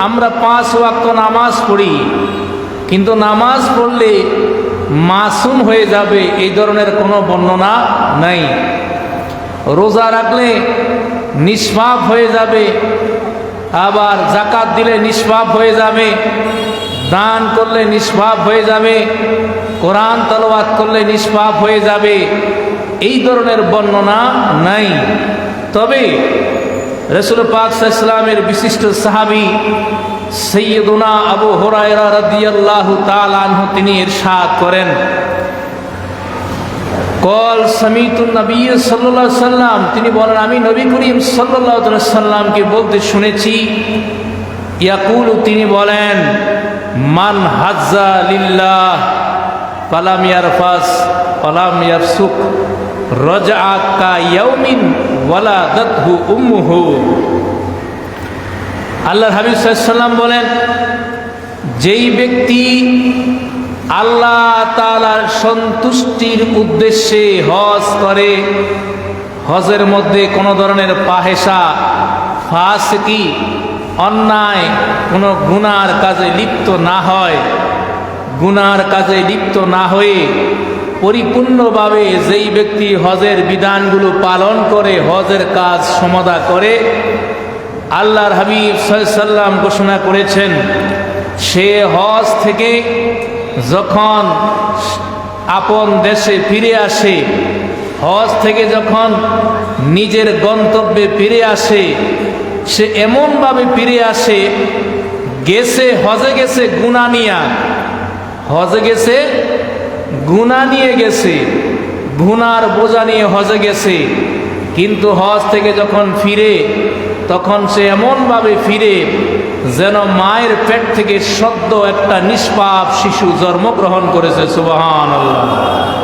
আমরা পাঁচ ওয়াক্ত নামাজ পড়ি। কিন্তু নামাজ পড়লে মাসুম হয়ে যাবে এই ধরনের কোনো বর্ণনা নাই। রোজা রাখলে নিষ্পাপ হয়ে যাবে, আবার জাকাত দিলে নিষ্পাপ হয়ে যাবে, দান করলে নিষ্পাপ হয়ে যাবে, কোরআন তলবাদ করলে নিষ্পাপ হয়ে যাবে, এই ধরনের বর্ণনা নাই। তবে রসুল পাক ইসলামের বিশিষ্ট সাহাবি সৈয়দুনা আবু হরায়রা রাদিয়াল্লাহু তাআলা আনহু তিনি ইরশাদ করেন। কল সামিতুন নবী সাল্লাল্লাহু সাল্লাম তিনি বলেন, আমি নবী করিম সাল্লাল্লাহু সাল্লামকে বলতে শুনেছি। ইয়াকুলু, তিনি বলেন, মান হাজ্জা লিল্লাহ পালাম ইয়ারফাস পালাম ইয়ারসুক। আল্লাহ হাবিব সাল্লাম বলেন, যেই ব্যক্তি আল্লাহ তালার সন্তুষ্টির উদ্দেশ্যে হজ করে, হজের মধ্যে কোনো ধরনের পাহেসা, ফাসকি, অন্যায়, কোনো গুনার কাজে লিপ্ত না হয়, গুনার কাজে লিপ্ত না হয়ে পরিপূর্ণভাবে যেই ব্যক্তি হজের বিধানগুলো পালন করে, হজের কাজ সমাধা করে, আল্লাহর হাবিব সাল্লাম ঘোষণা করেছেন, সে হজ থেকে যখন আপন দেশে ফিরে আসে, হজ থেকে যখন নিজের গন্তব্যে ফিরে আসে, সে এমনভাবে ফিরে আসে, গেছে, হজে গেছে গুণা নিয়া, হজে গেছে গুণা নিয়ে গেছে, ভুনার বোঝা নিয়ে হজে গেছে। কিন্তু হজ থেকে যখন ফিরে, তখন সে এমনভাবে ফিরে যেন মায়ের পেট থেকে সদ্য একটা নিষ্পাপ শিশু জন্মগ্রহণ করেছে সুবাহান আল্লাহ